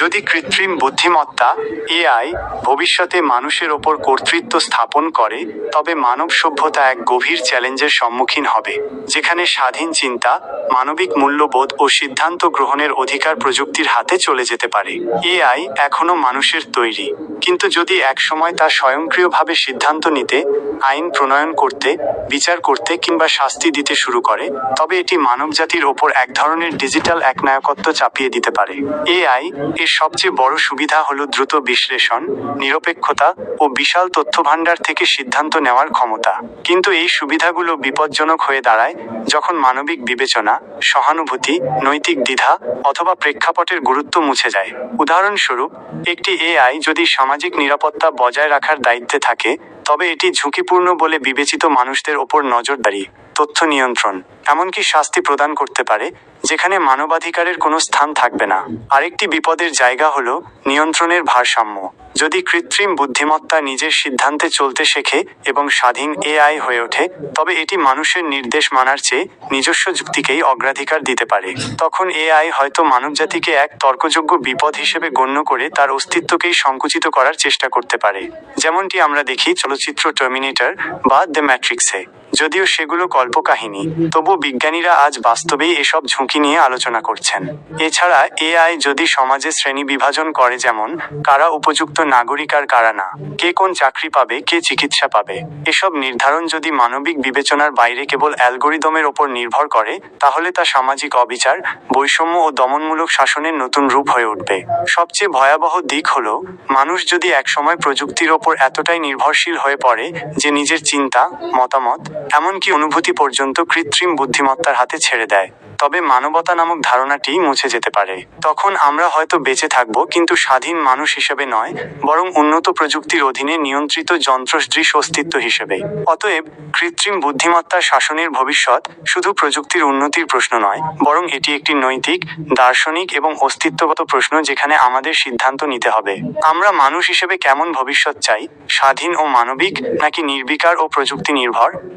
যদি কৃত্রিম বুদ্ধিমত্তা, এআই, ভবিষ্যতে মানুষের ওপর কর্তৃত্ব স্থাপন করে, তবে মানব সভ্যতা এক গভীর চ্যালেঞ্জের সম্মুখীন হবে, যেখানে স্বাধীন চিন্তা, মানবিক মূল্যবোধ ও সিদ্ধান্ত গ্রহণের অধিকার প্রযুক্তির হাতে চলে যেতে পারে। এআই এখনও মানুষের তৈরি, কিন্তু যদি একসময় তা স্বয়ংক্রিয়ভাবে সিদ্ধান্ত নিতে, আইন প্রণয়ন করতে, বিচার করতে কিংবা শাস্তি দিতে শুরু করে, তবে এটি মানবজাতির ওপর এক ধরনের ডিজিটাল একনায়কত্ব চাপিয়ে দিতে পারে। এআই এর সবচেয়ে বড় সুবিধা হলো দ্রুত বিশ্লেষণ, নিরপেক্ষতা ও বিশাল তথ্যভাণ্ডার থেকে সিদ্ধান্ত নেওয়ার ক্ষমতা। কিন্তু এই সুবিধাগুলো বিপজ্জনক হয়ে দাঁড়ায় যখন মানবিক বিবেচনা, সহানুভূতি, নৈতিক দ্বিধা অথবা প্রেক্ষাপটের গুরুত্ব মুছে যায়। উদাহরণস্বরূপ, একটি এআই যদি সামাজিক নিরাপত্তা বজায় রাখার দায়িত্বে থাকে, তবে এটি ঝুঁকিপূর্ণ বলে বিবেচিত মানুষদের ওপর নজরদারি। তথ্য নিয়ন্ত্রণ, এমনকি শাস্তি প্রদান করতে পারে, যেখানে মানবাধিকারের কোনো স্থান থাকবে না। আরেকটি বিপদের জায়গা হলো নিয়ন্ত্রণের ভারসাম্য। যদি কৃত্রিম বুদ্ধিমত্তা নিজের সিদ্ধান্তে চলতে শেখে এবং স্বাধীন এআই হয়ে ওঠে, তবে এটি মানুষের নির্দেশ মানার চেয়ে নিজস্ব যুক্তিকেই অগ্রাধিকার দিতে পারে। তখন এআই হয়তো মানবজাতিকে এক তর্কযোগ্য বিপদ হিসেবে গণ্য করে তার অস্তিত্বকেই সংকুচিত করার চেষ্টা করতে পারে। যেমনটি আমরা দেখি চলচ্চিত্র টার্মিনেটর বা দ্য ম্যাট্রিক্সে। যদিও সেগুলো কল্পকাহিনী তবু বিজ্ঞানীরা আজ বাস্তবেই এসব ঝুঁকি নিয়ে আলোচনা করছেন। এছাড়া এআই যদি সমাজে শ্রেণি বিভাজন করে যেমন, কারা উপযুক্ত নাগরিক আর কারা না? কে কোন চাকরি পাবে, কে চিকিৎসা পাবে? এসব নির্ধারণ যদি মানবিক বিবেচনার বাইরে কেবল অ্যালগোরিদমের ওপর নির্ভর করে, তাহলে তা সামাজিক অবিচার, বৈষম্য ও দমনমূলক শাসনের নতুন রূপ হয়ে উঠবে। সবচেয়ে ভয়াবহ দিক হলো, মানুষ যদি একসময় প্রযুক্তির ওপর এতটাই নির্ভরশীল হয়ে পড়ে যে নিজের চিন্তা, মতামত, এমনকি অনুভূতি পর্যন্ত কৃত্রিম বুদ্ধিমত্তার হাতে ছেড়ে দেয়। তবে মানবতা নামক ধারণাটি মুছে যেতে পারে। তখন আমরা হয়তো বেঁচে থাকব, কিন্তু স্বাধীন মানুষ হিসেবে নয়, বরং উন্নত প্রযুক্তির অধীনে নিয়ন্ত্রিত যন্ত্রসদৃশ অস্তিত্ব হিসেবে। অতএব, কৃত্রিম বুদ্ধিমত্তার শাসনের ভবিষ্যৎ শুধু প্রযুক্তির উন্নতির প্রশ্ন নয়, বরং এটি একটি নৈতিক, দার্শনিক এবং অস্তিত্বগত প্রশ্ন যেখানে আমাদের সিদ্ধান্ত নিতে হবে। আমরা মানুষ হিসেবে কেমন ভবিষ্যৎ চাই, স্বাধীন ও মানবিক, নাকি নির্বিকার ও প্রযুক্তি নির্ভর